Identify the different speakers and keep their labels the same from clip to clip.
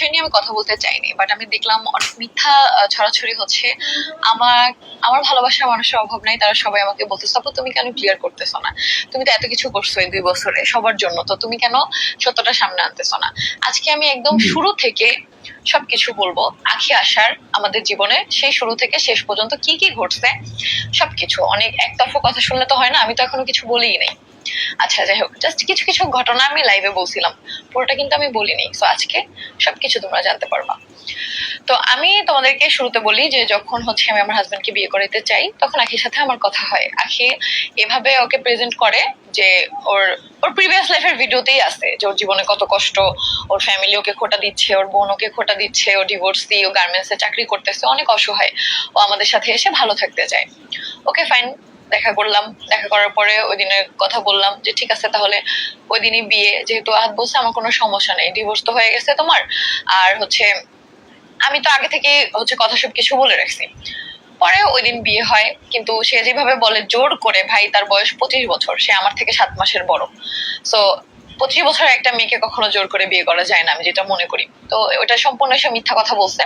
Speaker 1: বিষয় নিয়ে আমি কথা বলতে চাইনি বাট আমি দেখলাম অনেক মিথ্যা ছড়াছড়ি হচ্ছে। আমার আমার ভালোবাসার মানুষের অভাব নাই তারা সবাই আমাকে বলতেছে তারপর তুমি কেন ক্লিয়ার করতেছো না? তুমি তো এত কিছু করছ এই দুই বছরে সবার জন্য তো তুমি কেন সত্যটা সামনে আনতেছো না? আজকে আমি একদম শুরু থেকে সবকিছু বলব আখি আসার আমাদের জীবনে সেই শুরু থেকে শেষ পর্যন্ত কি কি ঘটছে সবকিছু। অনেক একতরফা কথা শুনলে তো হয় না আমি তো এখনও কিছু বলিই নাই। আচ্ছা যাই হোক জাস্ট কিছু কিছু ঘটনা আমি লাইভে বলছিলাম, পুরোটা কিন্তু আমি বলিনি তো আজকে সবকিছু তোমরা জানতে পারবা। তো আমি তোমাদেরকে শুরুতে বলি যে যখন হচ্ছে আমি আমার হাজবেন্ডকে বিয়ে করাতে চাই, তখন আখির সাথে আমার কথা হয়। আখি এভাবে ওকে প্রেজেন্ট করে যে ওর ওর প্রিভিয়াস লাইফের ভিডিওতেই আছে যে ওর জীবনে কত কষ্ট, ওর ফ্যামিলি ওকে খোটা দিচ্ছে, ওর বোন ওকে খোটা দিচ্ছে, ও ডিভোর্সি ও গার্মেন্টসে চাকরি করতেছে, অনেক অসহায়। ও আমাদের সাথে এসে ভালো থাকতে চায়। ওকে ফাইন দেখা করলাম। দেখা করার পরে ওই দিনে কথা বললাম যে, ঠিক আছে, তাহলে ওই দিনই বিয়ে। যেহেতু আহাত বলছে, আমার কোনো সমস্যা নেই। ডিভোর্স তো হয়ে গেছে তোমার। আর হচ্ছে, আমি তো আগে থেকে হচ্ছে কথা সব কিছু বলে রাখছি। পরে ওই দিন বিয়ে হয়। কিন্তু সে যেভাবে বলে জোর করে, ভাই, তার বয়স পঁচিশ বছর। সে আমার থেকে সাত মাসের বড়। সো পঁচিশ বছরের একটা মেয়েকে কখনো জোর করে বিয়ে করা যায় না, আমি যেটা মনে করি। তো ওটা সম্পূর্ণ সে মিথ্যা কথা বলছে।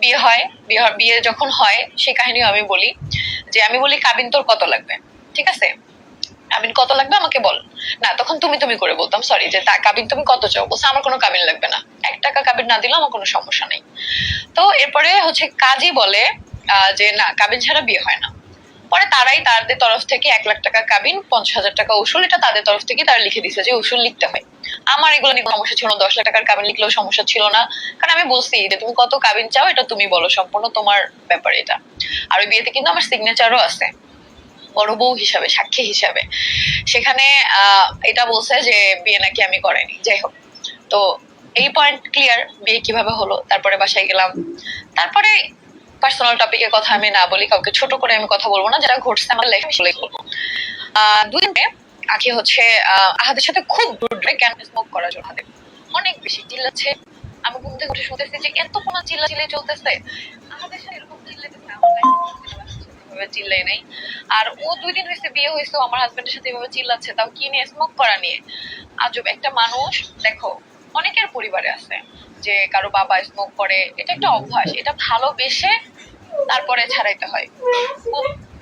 Speaker 1: বিয়ে হয়, বিয়ে বিয়ে যখন হয়, সেই কাহিনীও আমি বলি যে আমি বলি, কাবিন, তোর কত লাগবে? ঠিক আছে? কাবিন, কত লাগবে আমাকে বল। না, তখন তুমি তুমি করে বলতাম সরি যে তা, কাবিন, তুমি কত চাও? বলছে, আমার কোনো কাবিন লাগবে না। এক টাকা কাবিন না দিলেও আমার কোনো সমস্যা নেই। তো এরপরে হচ্ছে কাজী বলে যে না, কাবিন ছাড়া বিয়ে হয় না। পরে তারাই তাদের তরফ থেকে এক লাখ টাকা কাবিন, পঞ্চাশ হাজার টাকা উসুল, এটা তাদের তরফ থেকে তারা লিখে দিচ্ছে যে উসুল লিখতে হয়। আমার এগুলো নিয়ে সমস্যা ছিল না, দশ লাখ টাকার কাবিন লিখলেও সমস্যা ছিল না। কারণ আমি বলছি যে তুমি কত কাবিন চাও, এটা তুমি বলো, সম্পূর্ণ তোমার ব্যাপার এটা। আর ওই বিয়েতে কিন্তু আমার সিগনেচারও আছে বড় বউ হিসাবে, সাক্ষী হিসাবে। সেখানে এটা বলছে যে বিয়ে নাকি আমি করেনি যাই হোক। তো এই পয়েন্ট ক্লিয়ার বিয়ে কীভাবে হলো, তারপরে বাসায় গেলাম। তারপরে পার্সোনাল টপিকের কথা আমি না বলি, কাউকে ছোট করে আমি কথা বলব না যেটা ঘটছে আমার লাইফে সেটাই বলব। দুই আখি হচ্ছে আহাদের সাথে খুব স্মোক করার জন্য অনেক বেশি চিল্লাচ্ছে। আমি ঘুম থেকে উঠে শুনতেছি যে এত কোনো চিল্লা চিল্লাই চলতেছে। আমাদের সাথে এরকম আমার চিল্লাই নাই। আর ও দুই দিন হয়েছে বিয়ে হয়েছে আমার হাজবেন্ডের সাথে এভাবে চিল্লাচ্ছে, তাও কি নিয়ে স্মোক করা নিয়ে? আজব একটা মানুষ। দেখো, অনেকের পরিবারে আছে। যে কারও বাবা স্মোক করে, এটা একটা অভ্যাস, এটা ভালোবেসে তারপরে ছাড়াইতে হয়।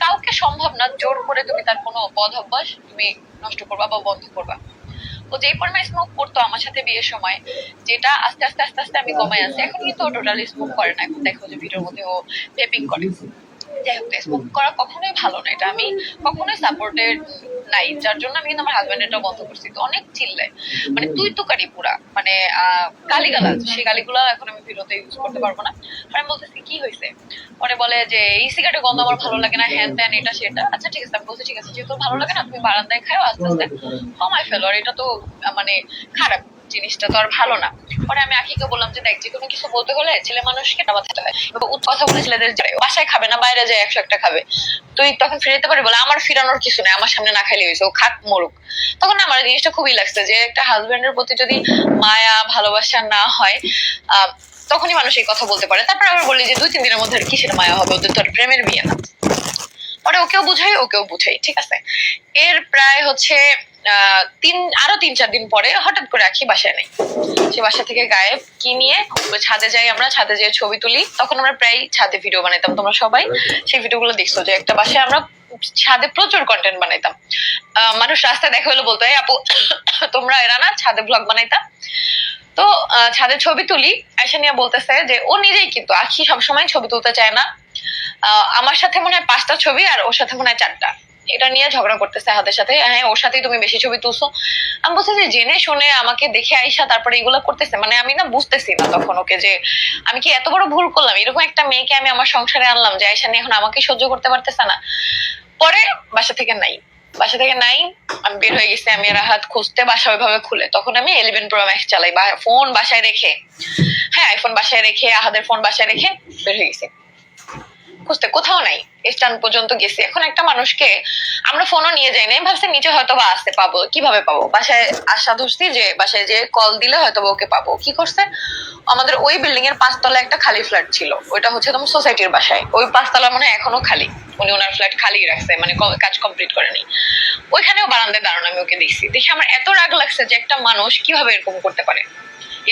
Speaker 1: কাউকে সম্ভব না জোর করে তুমি তার কোনো বদ অভ্যাস তুমি নষ্ট করবা বা বন্ধ করবা। ও যেই পরিমাণ স্মোক করতো আমার সাথে বিয়ের সময়, যেটা আস্তে আস্তে আস্তে আস্তে আমি কমাই আছি এখন কিন্তু টোটালি স্মোক করে না। এখন দেখো যে ভিডিওর মধ্যে ও ভেপিং করে। যাই হোক স্মোক করা কখনোই ভালো না। এটা আমি কখনোই সাপোর্টেড নাই। যার জন্য আমি কিন্তু আমার হাজবেন্ড এটা বন্ধ করছি। তো অনেক চিল্লায়। মানে তুই তুকারি পুরা মানে আহ, গালিগালাজ। সেই গালিগুলো এখন আমি ভিডিওতে ইউজ করতে পারব না। আমি বলতেছি, কি হয়েছে পরে বলে যে, এই সিগারেটের গন্ধ আমার ভালো লাগে না। হ্যান ত্যান, এটা, সেটা। আচ্ছা ঠিক আছে, আমি বলছি, ঠিক আছে। যেহেতু ভালো লাগে না, তুমি বারান্দায় খাও আস্তে আস্তে। কমাই ফেলো আর এটা তো মানে খারাপ। জিনিসটা তো আর ভালো না। পরে আমি আখিকে বললাম যে, দেখ, যে কোনো কিছু বলতে হলে ছেলে মানুষকে দাবা থাকতে হয়। কথা বলে ছেলেদের যায় বাসায় খাবে না, বাইরে যায়, একশো একটা খাবে। তুই তখন ফিরে যেতে পারি বলে, আমার ফিরানোর কিছু নেই, আমার সামনে না খাইলে হয়েছে ও খাক, মরুক। তখন না, আমার জিনিসটা খুবই লাগছে যে, একটা হাজবেন্ডের প্রতি যদি মায়া, ভালোবাসা না হয় তখনই মানুষ এই কথা বলতে পারে। তারপর আবার বলি যে, দুই, তিন দিনের মধ্যে আর কিসের মায়া হবে? ওদের তো আর প্রেমের বিয়ে না। পরে ওকেও বুঝাই ওকেও বুঝাই, ঠিক আছে? এর প্রায় হচ্ছে তিন, আরও তিন, চার দিন পরে হঠাৎ করে আখি বাসায় নেই। সে বাসা থেকে গায়েব কি নিয়ে ছাদে যাই আমরা, ছাদে যেয়ে ছবি তুলি। তখন আমরা প্রায় ছাদে ভিডিও বানাইতাম, তোমরা সবাই সেই ভিডিওগুলো দেখছ যে একটা বাসায় আমরা ছাদে প্রচুর কন্টেন্ট বানাইতাম। মানুষ রাস্তায় দেখা হলে বলতো, "এই আপু, তোমরা এরা না ছাদে ব্লগ বানাইতাম তো ছাদে ছবি তুলি। আয়সা নিয়ে বলতেছে যে, ও নিজেই কিন্তু আখি সবসময় ছবি তুলতে চায় না। আমার সাথে মনে হয় পাঁচটা ছবি আর ওর সাথে মনে হয় চারটা। এটা নিয়ে ঝগড়া করতেছে হাতের সাথে। হ্যাঁ ওর সাথেই তুমি বেশি ছবি তুলছো। আমি বলছি যে জেনে শুনে আমাকে দেখে আইসা তারপরে এগুলো করতেছে। মানে আমি না বুঝতেছি না তখন ওকে যে আমি কি এত বড় ভুল করলাম? এরকম একটা মেয়েকে আমি আমার সংসারে আনলাম যে আইসা নিয়ে এখন আমাকে সহ্য করতে পারতেছে না। পরে বাসা থেকে নাই। বাসা থেকে নাই, আমি বের হয়ে গেছি, আমি আর হাত খুঁজতে বাসা ওইভাবে খুলে। তখন আমি ইলেভেন প্রো ম্যাক্স চালাই ফোন বাসায় রেখে। হ্যাঁ আইফোন বাসায় রেখে, আহাদের ফোন বাসায় রেখে বের হয়ে গেছি। খুঁজতে কোথাও নাই। স্টান পর্যন্ত গেছি। এখন একটা মানুষকে আমরা ফোনও নিয়ে যাই নাই। ভাবছি নিচে হয়তো বা আসতে পাবো। কীভাবে পাবো? বাসায় আশা ধরছি যে বাসায় যে কল দিলে হয়তো ওকে পাবো। কি করছে? আমাদের ওই বিল্ডিং এর পাঁচতলা একটা খালি ফ্ল্যাট ছিল। ওইটা হচ্ছে তোমার সোসাইটির বাসায়। ওই পাঁচতলা মানে এখনও খালি। উনি ওনার ফ্ল্যাট খালি রাখছে মানে কাজ কমপ্লিট করেনি। ওইখানেও বারান্দায় দাঁড়ানো আমি ওকে দেখছি। দেখে আমার এত রাগ লাগছে যে একটা মানুষ কীভাবে এরকম করতে পারে?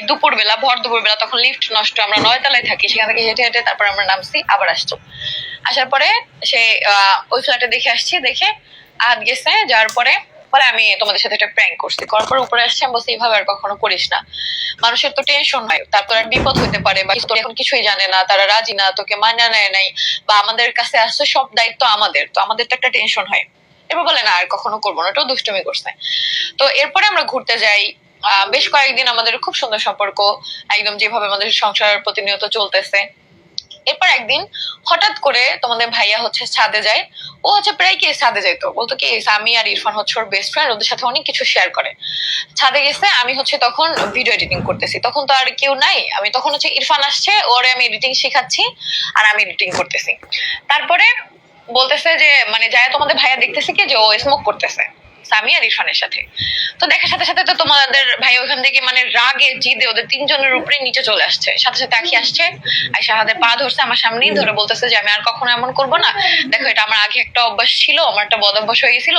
Speaker 1: দুপুরবেলা, ভর দুপুরবেলা তখন লিফট নষ্ট, আমরা নয়তলায় থাকি, সেখান থেকে হেঁটে হেঁটে তারপর আমরা নামছি, আবার আসছো। আসার পরে সে ওই ফ্ল্যাটে দেখে আসছি, দেখে আহাত গেছে, যাওয়ার পরে পরে আমি তোমাদের সাথে একটা প্র্যাঙ্ক করছি। করার পর উপরে আসছি, আমি বলছি, এইভাবে আর কখনো করিস না। মানুষের তো টেনশন হয় তারপর আর বিপদ হতে পারে, বা তোর এখন কিছুই জানে না, তারা রাজি না, তোকে মানা নেয় নাই, বা আমাদের কাছে আসছে সব দায়িত্ব আমাদের, তো আমাদের তো একটা টেনশন হয়। এবার বলে, না, আর কখনো করব না। ওটাও দুষ্টুমি করছে। তো এরপরে আমরা ঘুরতে যাই বেশ কয়েকদিন আমাদের খুব সুন্দর সম্পর্ক, একদম যেভাবে আমাদের সংসার প্রতিনিয়ত চলতেছে। এরপর একদিন হঠাৎ করে তোমাদের ভাইয়া হচ্ছে ছাদে যায়। ও হচ্ছে প্রায় কি ছাদে যাইতো বলতো কি আমি আর ইরফান হচ্ছে ওর বেস্ট ফ্রেন্ড ওদের সাথে অনেক কিছু শেয়ার করে। ছাদে গেছে, আমি হচ্ছে তখন ভিডিও এডিটিং করতেছি। তখন তো আর কেউ নাই, আমি তখন হচ্ছে ইরফান আসছে, ওরে আমি এডিটিং শেখাচ্ছি আর আমি এডিটিং করতেছি। তারপরে বলতেছে যে মানে যায় তোমাদের ভাইয়া দেখতেছে কি, যে ও স্মোক করতেছে। সামি আর ইরফানের সাথে। তো দেখার সাথে সাথে তো তোমাদের ভাই ওখান থেকে মানে রাগে জিদে ওদের তিনজনের উপরে নিচে চলে আসছে। সাথে সাথে আখি আসছে, আইসা হাতের পা ধরছে আমার সামনেই ধরে বলতেছে যে, আমি আর কখনো এমন করব না। দেখো, এটা আমার আগে একটা অভ্যাস ছিল, আমার একটা বদ অভ্যাস হয়ে গেছিল।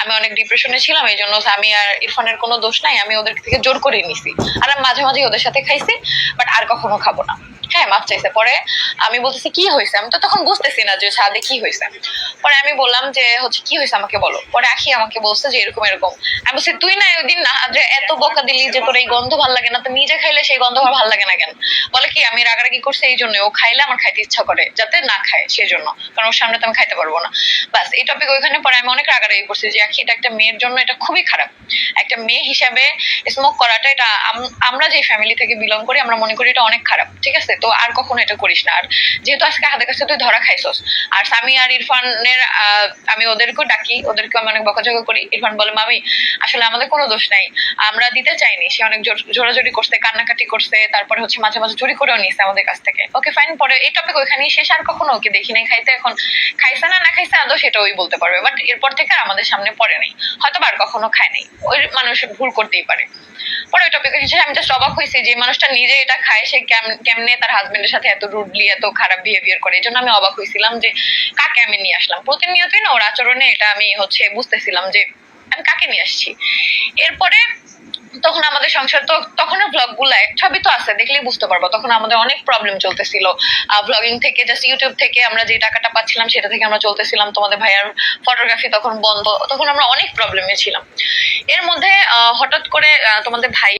Speaker 1: আমি অনেক ডিপ্রেশনে ছিলাম এই জন্য আমি আর ইরফানের কোনো দোষ নাই, আমি ওদের থেকে জোর করে নিছি। আর আমি মাঝে মাঝে ওদের সাথে খাইছি বাট আর কখনো খাব না। হ্যাঁ মাপ চাইছে। পরে আমি বলতেছি, কি হয়েছে আমি তো তখন বুঝতেছি না যে, সাদে কি হয়েছে পরে আমি বললাম যে, হচ্ছে কি হয়েছে আমাকে বলো? পরে আখি আমাকে বলছে যে, এরকম এরকম। আমি বলছি, তুই না ওই দিন না, যে এত বকা দিলি যে তোর এই গন্ধ ভালো লাগে না, তো নিজে খাইলে সেই গন্ধ ভালো লাগে না কেন? বলে কি, আমি রাগারাগি করছি এই জন্য ও খাইলে আমার খাইতে ইচ্ছা করে, যাতে না খায় সেই জন্য কারণ ওর সামনে তো আমি খাইতে পারব না। বাস এই টপিক ওইখানে পরে আমি অনেক রাগারাগি করছি যে, আখি, এটা একটা মেয়ের জন্য এটা খুবই খারাপ। একটা মেয়ে হিসাবে স্মোক করাটা এটা আমরা যে ফ্যামিলি থেকে বিলং করি, আমরা মনে করি এটা অনেক খারাপ, ঠিক আছে? তো আর কখনো এটা করিস না। আর যেহেতু আজকে হাতের কাছে তুই ধরা খাইছস, আর সামি আর ইরফানের আহ, আমি ওদেরকেও ডাকি ওদেরকে আমি অনেক বকাঝকা করি। ইরফান বলে মামি আসলে আমাদের কোনো দোষ নাই। আমরা দিতে চাইনি। সে অনেক জোর- জোরাজোরি করছে কান্নাকাটি করছে তারপরে হচ্ছে মাঝে মাঝে চুরি করেও নিছে আমাদের কাছ থেকে। ওকে ফাইন পরে এই টপিক ওইখানেই শেষ। আর কখনো ওকে দেখি নাই। খাইতে এখন খাইছে না না খাইছে আদৌ সেটা ওই বলতে পারবে। বাট এরপর থেকে আমাদের সামনে পড়ে নাই। হয়তো আর কখনো খায় নাই। ওই মানুষ ভুল করতেই পারে। পরে ওই টপিক হিসেবে আমি জাস্ট অবাক হয়েছি যে মানুষটা নিজে এটা খায় সে কেম- কেমনে তার হাজবেন্ডের সাথে এত রুডলি এত খারাপ বিহেভিয়ার করে? এই জন্য আমি অবাক হয়েছিলাম যে কাকে আমি নিয়ে আসলাম? প্রতিনিয়তই না, ওর আচরণে এটা আমি হচ্ছে বুঝতেছিলাম যে আমি কাকে নিয়ে আসছি। এরপরে তখন আমাদের সংসার তো তখনের ব্লগগুলা সবই তো আছে, দেখলেই বুঝতে পারব। তখন আমাদের অনেক প্রবলেম চলতেছিল। ব্লগিং থেকে জাস্ট ইউটিউব থেকে আমরা যে টাকাটা পাচ্ছিলাম, সেটা থেকে আমরা চলতেছিলাম। তোমাদের ভাইয়ার ফটোগ্রাফি তখন বন্ধ, তখন আমরা অনেক প্রবলেমে ছিলাম। এর মধ্যে হঠাৎ করে তোমাদের ভাই